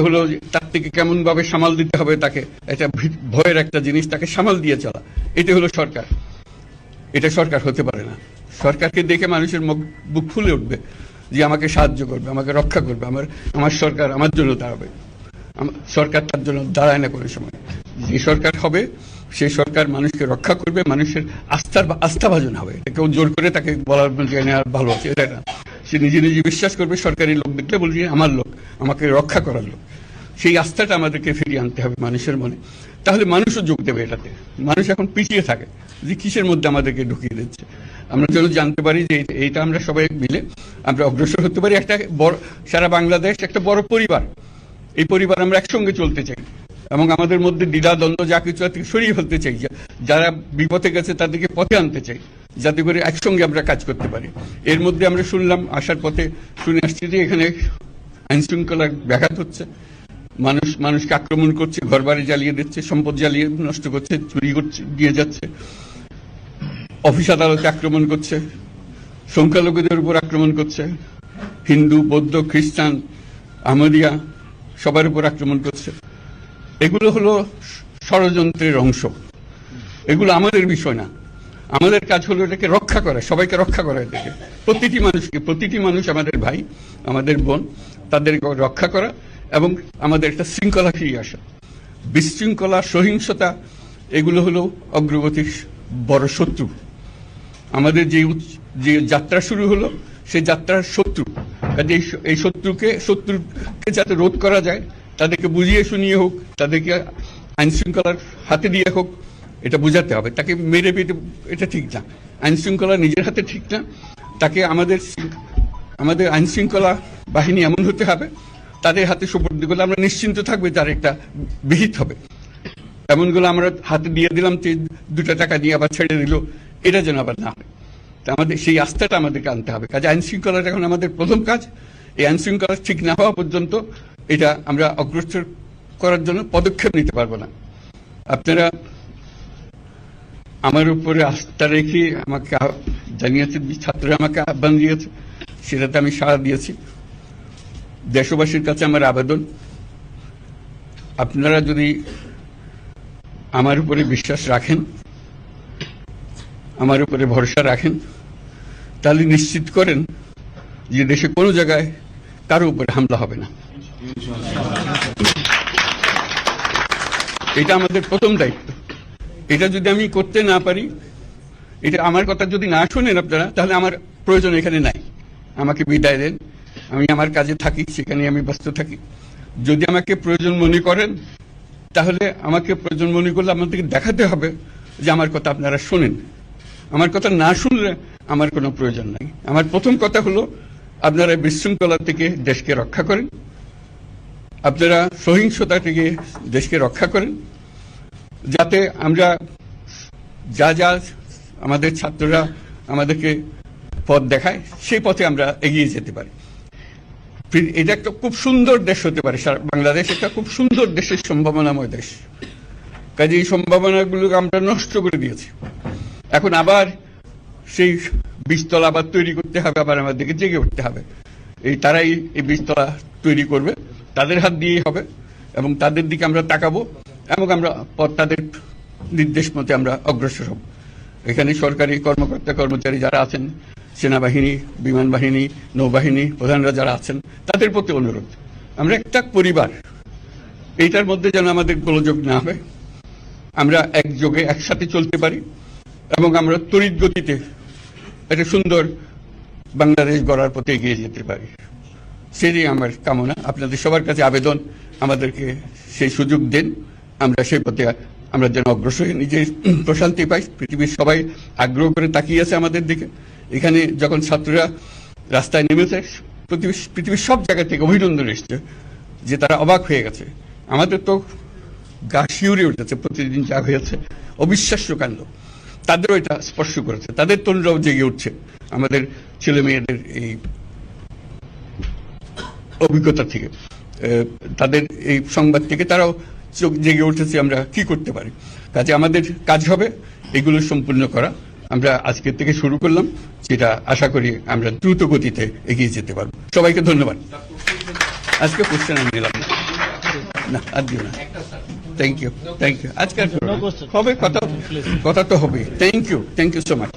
হলো তার থেকে কেমন ভাবে সামাল দিতে হবে তাকে। এটা ভয়ের একটা জিনিস, তাকে সামাল দিয়ে চলা। এটা হলো সরকার। এটা সরকার হতে পারে না। সরকারকে দেখে মানুষের মুখ বুক ফুলে উঠবে যে আমাকে সাহায্য করবে, আমাকে রক্ষা করবে, আমার আমার সরকার আমার জন্য দাঁড়াবে। সরকার তার জন্য দাঁড়ায় না কোনো সময়। যে সরকার হবে সেই সরকার মানুষকে রক্ষা করবে, মানুষের আস্থার আস্থাভাজন হবে। কেউ জোর করে তাকে বলার ভালো আছে, এটা না। সে নিজে নিজে বিশ্বাস করবে, সরকারি লোক দেখলে বলবে, আমার লোক, আমাকে রক্ষা করার লোক। সেই আস্থাটা আমাদেরকে ফিরিয়ে আনতে হবে মানুষের মনে। তাহলে মানুষও যোগ দেবে এটাতে। মানুষ এখন পিছিয়ে থাকে যে কিসের মধ্যে আমাদেরকে ঢুকিয়ে দিচ্ছে। আমরা যেন জানতে পারি যে এইটা আমরা সবাই মিলে আমরা অগ্রসর হতে পারি। একটা বড়, সারা বাংলাদেশ একটা বড় পরিবার। এই পরিবার আমরা একসঙ্গে চলতে চাই এবং আমাদের মধ্যে দ্বিধা দ্বন্দ্ব যা কিছু সরিয়ে ফেলতে চাই। যারা বিপথে গেছে, তাদেরকে পথে আনতে চাই। যাতে করে একসঙ্গে আমরা কাজ করতে পারি। এর মধ্যে আমরা শুনলাম, আসার পথে শুনে আসছি যে এখানে আইন শৃঙ্খলার ব্যাঘাত হচ্ছে। মানুষ, মানুষকে আক্রমণ করছে, ঘরবাড়ি জ্বালিয়ে দিচ্ছে, সম্পদ জ্বালিয়ে নষ্ট করছে, চুরি করছে, দিয়ে যাচ্ছে। অফিস আদালতে আক্রমণ করছে, সংখ্যালঘুদের উপর আক্রমণ করছে। হিন্দু, বৌদ্ধ, খ্রিস্টান, আহমদিয়া সবার উপর আক্রমণ করছে। এগুলো হলো ষড়যন্ত্রের অংশ। এগুলো আমাদের বিষয় না। আমাদের কাজ হলো এটাকে রক্ষা করা, সবাইকে রক্ষা করা এটাকে। প্রতিটি মানুষকে, প্রতিটি মানুষ আমাদের ভাই, আমাদের বোন, তাদেরকে রক্ষা করা এবং আমাদের একটা শৃঙ্খলা ফিরিয়ে আসা। বিশৃঙ্খলা, সহিংসতা, এগুলো হলো অগ্রগতির বড় শত্রু। আমাদের যে যে যাত্রা শুরু হলো, সেই যাত্রার শত্রু। কাজে এই শত্রুকে শত্রুকে যাতে রোধ করা যায়, তাদেরকে বুঝিয়ে শুনিয়ে হোক, তাদেরকে আইন শৃঙ্খলার হাতে দিয়ে হোক এটা বোঝাতে হবে। তাকে মেরে পেটে এটা ঠিক না। আইন শৃঙ্খলা নিজের হাতে ঠিক না। তাকে আমাদের আমাদের আইন শৃঙ্খলা বাহিনী এমন হতে হবে, তাদের হাতে সুপর্দ করলে আমরা নিশ্চিন্ত থাকবে তার একটা বিহিত হবে। এমনগুলো আমরা হাতে দিয়ে দিলাম দুটো টাকা দিয়ে আবার ছেড়ে দিল, এটা যেন আবার না হয়। তা আমাদের সেই আস্থাটা আমাদেরকে আনতে হবে। কাজে আইন শৃঙ্খলাটা এখন আমাদের প্রথম কাজ। এই আইন শৃঙ্খলা ঠিক না হওয়া পর্যন্ত এটা আমরা অগ্রসর করার জন্য পদক্ষেপ নিতে পারব না। আপনারা আমার উপরে আস্থা রেখে আমাকে জানিয়েছে ছাত্ররা আমাকে আহ্বান দিয়েছে, সেটাতে আমি সাড়া দিয়েছি। দেশবাসীর কাছে আমার আবেদন। আপনারা যদি আমার উপরে বিশ্বাস রাখেন, আমার উপরে ভরসা রাখেন, তাহলে নিশ্চিত করেন যে দেশে কোনো জায়গায় কারও উপরে হামলা হবে না। এটা আমাদের প্রথম দায়িত্ব। এটা যদি আমি করতে না পারি, এটা আমার কথা যদি না শোনেন আপনারা, তাহলে আমার প্রয়োজন এখানে নাই। আমাকে বিদায় দেন। আমি আমার কাজে থাকি, সেখানে আমি ব্যস্ত থাকি। যদি আমাকে প্রয়োজন মনে করেন, তাহলে আমাকে প্রয়োজন মনে করলে আমাদেরকে দেখাতে হবে যে আমার কথা আপনারা শোনেন। আমার কথা না শুনলে আমার কোনো প্রয়োজন নাই। আমার প্রথম কথা হলো, আপনারা বিশৃঙ্খলা থেকে দেশকে রক্ষা করেন। আপনারা সহিংসতা থেকে দেশকে রক্ষা করেন। যাতে আমরা যা যা আমাদের ছাত্ররা আমাদেরকে পথ দেখায়, সেই পথে আমরা এগিয়ে যেতে পারি। এটা একটা খুব সুন্দর দেশ হতে পারে বাংলাদেশ একটা খুব সুন্দর দেশের সম্ভাবনাময় দেশ। কাজে এই সম্ভাবনাগুলোকে আমরা নষ্ট করে দিয়েছি। এখন আবার সেই বীজতলা আবার তৈরি করতে হবে, আবার আমাদেরকে জেগে উঠতে হবে। এই তারাই এই বীজতলা তৈরি করবে, তাদের হাত দিয়েই হবে এবং তাদের দিকে আমরা তাকাবো। এবং আমরা তাদের নির্দেশ মতে আমরা অগ্রসর হব। এখানে সরকারি কর্মকর্তা কর্মচারী যারা আছেন, সেনাবাহিনী, বিমান বাহিনী, নৌবাহিনী, প্রধানরা যারা আছেন, তাদের প্রতি অনুরোধ। আমরা একটা পরিবার, এইটার মধ্যে যেন আমাদের গোলযোগ না হয়। আমরা একযোগে একসাথে চলতে পারি এবং আমরা তড়িৎ গতিতে একটা সুন্দর বাংলাদেশ গড়ার পথে এগিয়ে যেতে পারি। সেটাই আমার কামনা। আপনাদের সবার কাছে আবেদন, আমাদেরকে সেই সুযোগ দেন। আমরা সেই পথে, আমরা যেন অগ্রসর নিজের প্রশান্তি পাই। পৃথিবীর সবাই আগ্রহ করে তাকিয়ে আছে আমাদের দিকে। এখানে যখন ছাত্ররা রাস্তায় নেমেছে পৃথিবীর সব জায়গা থেকে অভিনন্দন এসছে যে তারা অবাক হয়ে গেছে। আমাদের তো গা শিউরে উঠেছে, প্রতিদিন যা হয়েছে। অবিশ্বাস্য কাণ্ড। তাদেরও এটা স্পর্শ করেছে। তাদের তরুণরাও জেগে উঠছে। আমাদের ছেলে মেয়েদের এই অভিজ্ঞতা থেকে। তাদের এই সংবাদ থেকে তারাও চোখ জেগে উঠেছে আমরা, কি করতে পারি? কাজে আমাদের কাজ হবে, এগুলো সম্পূর্ণ করা। আমরা আজকের থেকে শুরু করলাম, যেটা আশা করি আমরা দ্রুত গতিতে এগিয়ে যেতে পারব। সবাইকে ধন্যবাদ। আজকে কোশ্চেন আমি নিলাম না। না, আর দিও না। থ্যাংক ইউ থ্যাংক ইউ আজকে. হবে, কথা কথা তো হবে। Thank you thank you so much